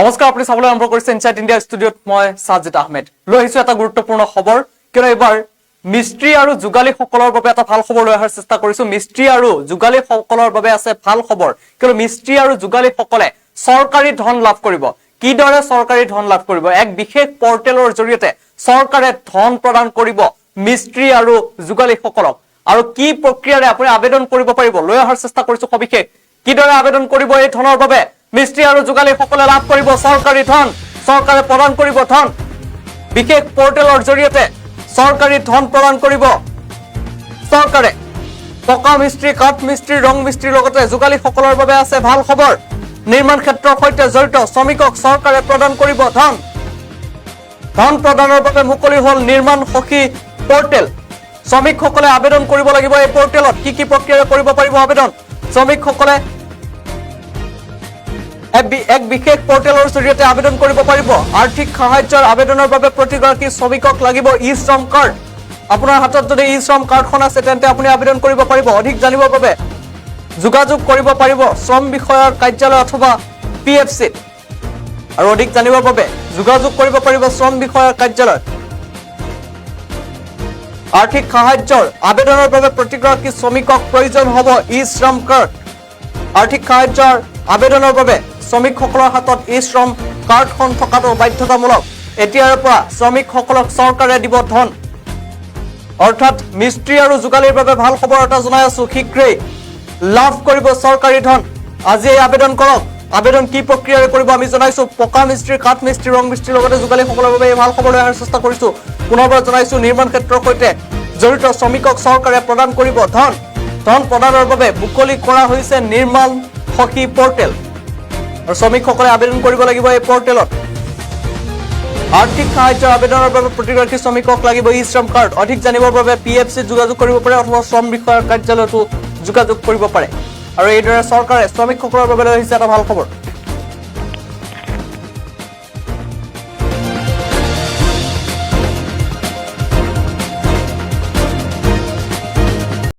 নমস্কাৰ আপুনি চাবলৈ আৰম্ভ কৰিছে ইনচাইট ইণ্ডিয়া ষ্টুডিঅ'ত মই ছাজিদ আহমেদ। লৈ আহিছো এটা গুৰুত্বপূৰ্ণ খবৰ। কিয়নো এইবাৰ মিস্ত্ৰী আৰু যোগালীসকলৰ বাবে এটা ভাল খবৰ লৈ অহাৰ চেষ্টা কৰিছো। মিস্ত্ৰী আৰু যোগালীসকলৰ বাবে আছে ভাল খবৰ। কিয়নো মিস্ত্ৰী আৰু যোগালীসকলে চৰকাৰী ধন লাভ কৰিব। কিদৰে চৰকাৰী ধন লাভ কৰিব? এক বিশেষ পৰ্টেলৰ জৰিয়তে চৰকাৰে ধন প্ৰদান কৰিব মিস্ত্ৰী আৰু যোগালীসকলক। আৰু কি প্ৰক্ৰিয়াৰে আপুনি আবেদন কৰিব পাৰিব? লৈ অহাৰ চেষ্টা কৰিছো সবিশেষ। কিদৰে আবেদন কৰিব এই ধনৰ বাবে? মিস্ত্ৰী আৰু যোগালীসকলে লাভ কৰিব চৰকাৰী ধন চৰকাৰে প্ৰদান কৰিব ধন। বিশেষ পৰ্টেলৰ জৰিয়তে চৰকাৰী ধন প্ৰদান কৰিব। চৰকাৰে পকা মিস্ত্ৰী কাঠ মিস্ত্ৰী ৰং মিস্ত্ৰীৰ লগতে যোগালীসকলৰ বাবে আছে ভাল খবৰ। নিৰ্মাণ ক্ষেত্ৰৰ সৈতে জড়িত শ্ৰমিকক চৰকাৰে প্ৰদান কৰিব ধন। ধন প্ৰদানৰ বাবে মুকলি হ'ল নিৰ্মাণ সখী পৰ্টেল। শ্ৰমিকসকলে আবেদন কৰিব লাগিব এই পৰ্টেলত কি কি প্ৰক্ৰিয়াৰে কৰিব পাৰিব আবেদন। শ্ৰমিকসকলে এক বিশেষ পৰ্টেলৰ জৰিয়তে আবেদন কৰিব পাৰিব। আৰ্থিক সাহায্যৰ আবেদনৰ বাবে প্ৰতিগৰাকী শ্ৰমিকক লাগিব ই শ্ৰম কাৰ্ড। আপোনাৰ হাতত যদি ই শ্ৰম কাৰ্ডখন আছে, তেন্তে আপুনি আবেদন কৰিব পাৰিব। অধিক জানিবৰ বাবে যোগাযোগ কৰিব পাৰিব শ্ৰম বিষয়াৰ কাৰ্যালয় অথবা পি এফ চিত আৰু অধিক জানিবৰ বাবে যোগাযোগ কৰিব পাৰিব শ্ৰম বিষয়াৰ কাৰ্যালয়ত। আৰ্থিক সাহায্যৰ আবেদনৰ বাবে প্ৰতিগৰাকী শ্ৰমিকক প্ৰয়োজন হ'ব ই শ্ৰম কাৰ্ড। আৰ্থিক সাহায্যৰ আবেদনৰ বাবে শ্ৰমিকসকলৰ হাতত ই শ্ৰম কাৰ্ডখন থকাটো বাধ্যতামূলক। এতিয়াৰ পৰা শ্ৰমিকসকলক চৰকাৰে দিব ধন। অৰ্থাৎ মিস্ত্ৰী আৰু যোগালীৰ বাবে ভালো খবৰ এটা জনাই আছো, শীঘ্ৰেই লাভ কৰিব চৰকাৰী ধন। আজিয়ে আবেদন কৰক। আবেদন কি প্ৰক্ৰিয়াৰে কৰিব আমি জনাইছো, পকা মিস্ত্ৰী, কাঠ মিস্ত্ৰী, ৰং মিস্ত্ৰীৰ লগতে যোগালীসকলৰ বাবে এই ভালো খবৰ লৈ অহাৰ চেষ্টা কৰিছো। পুনৰবাৰ জনাইছো, নিৰ্মাণ ক্ষেত্ৰৰ সৈতে জড়িত শ্ৰমিকক চৰকাৰে প্ৰদান কৰিব ধন। ধন প্ৰদানৰ বাবে মুকলি কৰা হৈছে নিৰ্মাণ সখী পৰ্টেল। আৰু শ্ৰমিকসকলে আবেদন কৰিব লাগিব এই পৰ্টেলত আৰ্থিক সাহায্যৰ আবেদনৰ বাবে প্ৰতিগৰাকী শ্ৰমিকক লাগিব ই শ্ৰম কাৰ্ড। অধিক জানিবৰ বাবে পি এফ চিত যোগাযোগ কৰিব পাৰে অথবা শ্ৰম বিষয়াৰ কাৰ্যালয়তো যোগাযোগ কৰিব পাৰে। আৰু এইদৰে চৰকাৰে শ্ৰমিকসকলৰ বাবে লৈ আহিছে এটা ভালো খবৰ।